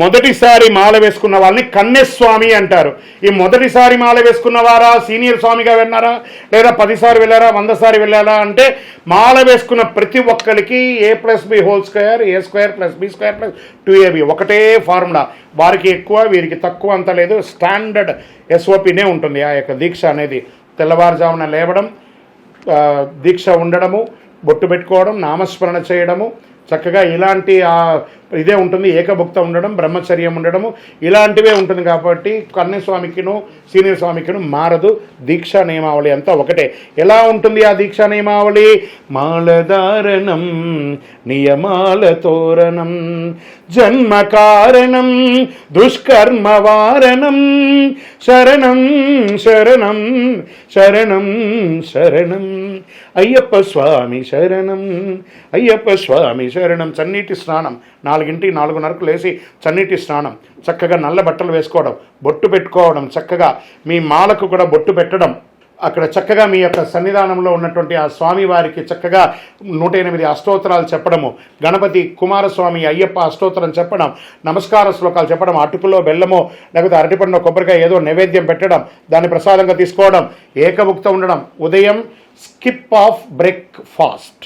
మొదటిసారి మాల వేసుకున్న వాళ్ళని కన్నెస్వామి అంటారు. ఈ మొదటిసారి మాల వేసుకున్నవారా సీనియర్ స్వామిగా వెళ్ళారా? లేదా పదిసారి వెళ్ళారా వంద సారి వెళ్ళారా? అంటే మాల వేసుకున్న ప్రతి ఒక్కరికి A plus B whole square A square plus B square plus two AB ఒకటే ఫార్ములా వారికి ఎక్కువ వీరికి తక్కువ అంత లేదు. స్టాండర్డ్ ఎస్ఓపినే ఉంటుంది ఆ యొక్క దీక్ష అనేది. తెల్లవారుజామున లేవడం దీక్ష ఉండడము బొట్టు పెట్టుకోవడం నామస్మరణ చేయడము చక్కగా ఇలాంటి ఆ, ఇదే ఉంటుంది ఏకభుక్త ఉండడం బ్రహ్మచర్యం ఉండడము ఇలాంటివే ఉంటుంది కాబట్టి కన్యస్వామికిను సీనియర్ స్వామికిను మారదు దీక్షా నియమావళి అంతా ఒకటే. ఎలా ఉంటుంది ఆ దీక్షా నియమావళి? మాలధారణం నియమాల తోరణం జన్మ కారణం దుష్కర్మ వారణం శరణం శరణం శరణం శరణం అయ్యప్ప స్వామి శరణం అయ్యప్ప స్వామి శరణం చన్నీటి స్నానం నాలుగింటికి నాలుగున్నరకు లేచి చన్నీటి స్నానం చక్కగా నల్ల బట్టలు వేసుకోవడం బొట్టు పెట్టుకోవడం చక్కగా మీ మాలకు కూడా బొట్టు పెట్టడం. అక్కడ చక్కగా మీ యొక్క సన్నిధానంలో ఉన్నటువంటి ఆ స్వామి వారికి చక్కగా నూట ఎనిమిది అష్టోత్తరాలు చెప్పడము గణపతి కుమారస్వామి అయ్యప్ప అష్టోత్తరం చెప్పడం నమస్కార శ్లోకాలు చెప్పడం అటుకులో బెల్లమో లేకపోతే అరటిపండు కొబ్బరికాయ ఏదో నైవేద్యం పెట్టడం దాన్ని ప్రసాదంగా తీసుకోవడం ఏకముక్త ఉండడం. ఉదయం స్కిప్ ఆఫ్ బ్రేక్ఫాస్ట్.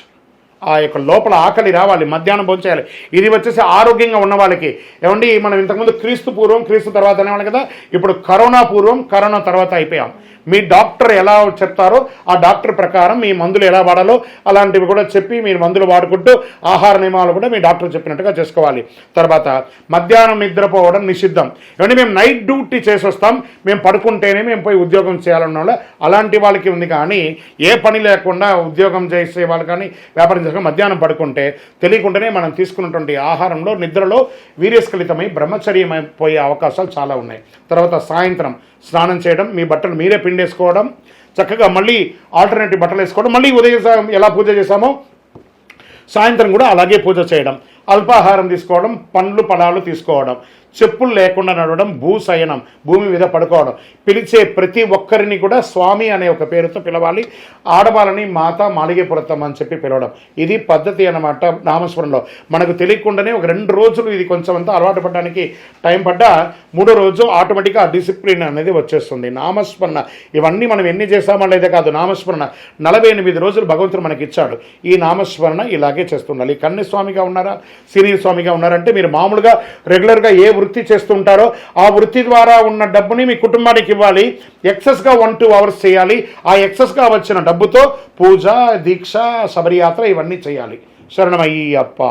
ఆ యొక్క లోపల ఆకలి రావాలి మధ్యాహ్నం భోంచేయాలి ఇది వచ్చేసి ఆరోగ్యంగా ఉన్న వాళ్ళకి. ఏమండి మనం ఇంతకుముందు క్రీస్తు పూర్వం క్రీస్తు తర్వాత అనేవాళ్ళు కదా? ఇప్పుడు కరోనా పూర్వం కరోనా తర్వాత అయిపోయాం. మీ డాక్టర్ ఎలా చెప్తారో ఆ డాక్టర్ ప్రకారం మీ మందులు ఎలా వాడాలో అలాంటివి కూడా చెప్పి మీరు మందులు వాడుకుంటూ ఆహార నియమాలు కూడా మీ డాక్టర్ చెప్పినట్టుగా చేసుకోవాలి. తర్వాత మధ్యాహ్నం నిద్రపోవడం నిషిద్ధం. ఏమంటే మేము నైట్ డ్యూటీ చేసి వస్తాం మేము పడుకుంటేనే మేము పోయి ఉద్యోగం చేయాలన్న వాళ్ళు అలాంటి వాళ్ళకి ఉంది కానీ ఏ పని లేకుండా ఉద్యోగం చేసే వాళ్ళు కానీ వ్యాపారం చేసే మధ్యాహ్నం పడుకుంటే తెలియకుండానే మనం తీసుకున్నటువంటి ఆహారంలో నిద్రలో వీర్యస్ఖలితమై బ్రహ్మచర్యమైపోయే అవకాశాలు చాలా ఉన్నాయి. తర్వాత సాయంత్రం స్నానం చేయడం మీ బట్టలు మీరే పిండేసుకోవడం చక్కగా మళ్ళీ ఆల్టర్నేటివ్ బట్టలు వేసుకోవడం మళ్ళీ ఉదయం ఎలా పూజ చేశామో సాయంత్రం కూడా అలాగే పూజ చేయడం. అల్పాహారం తీసుకోవడం పండ్లు పడాలు తీసుకోవడం చెప్పులు లేకుండా నడవడం భూశయనం భూమి మీద పడుకోవడం. పిలిచే ప్రతి ఒక్కరిని కూడా స్వామి అనే ఒక పేరుతో పిలవాలి. ఆడవాళ్ళని మాత మాలిగేపురతం అని చెప్పి పిలవడం. ఇది పద్ధతి అన్నమాట నామస్మరణలో. మనకు తెలియకుండానే ఒక రెండు రోజులు ఇది కొంచెం అంతా అలవాటు పడడానికి టైం పడ్డా మూడో రోజు ఆటోమేటిక్గా డిసిప్లిన్ అనేది వచ్చేస్తుంది. నామస్మరణ. ఇవన్నీ మనం ఎన్ని చేస్తామో లేదే కాదు నామస్మరణ. నలభై ఎనిమిది రోజులు భగవంతుడు మనకి ఇచ్చాడు ఈ నామస్మరణ ఇలాగే చేస్తుండాలి కన్నస్వామిగా ఉన్నారా? సీనియర్ స్వామిగా ఉన్నారంటే మీరు మామూలుగా రెగ్యులర్గా ఏ వృత్తి చేస్తుంటారో ఆ వృత్తి ద్వారా ఉన్న డబ్బుని మీ కుటుంబానికి ఇవ్వాలి. ఎక్సెస్గా వన్ టూ అవర్స్ చేయాలి. ఆ ఎక్సెస్గా వచ్చిన డబ్బుతో పూజ దీక్ష శబరియాత్ర ఇవన్నీ చేయాలి. శరణమయ్యప్ప.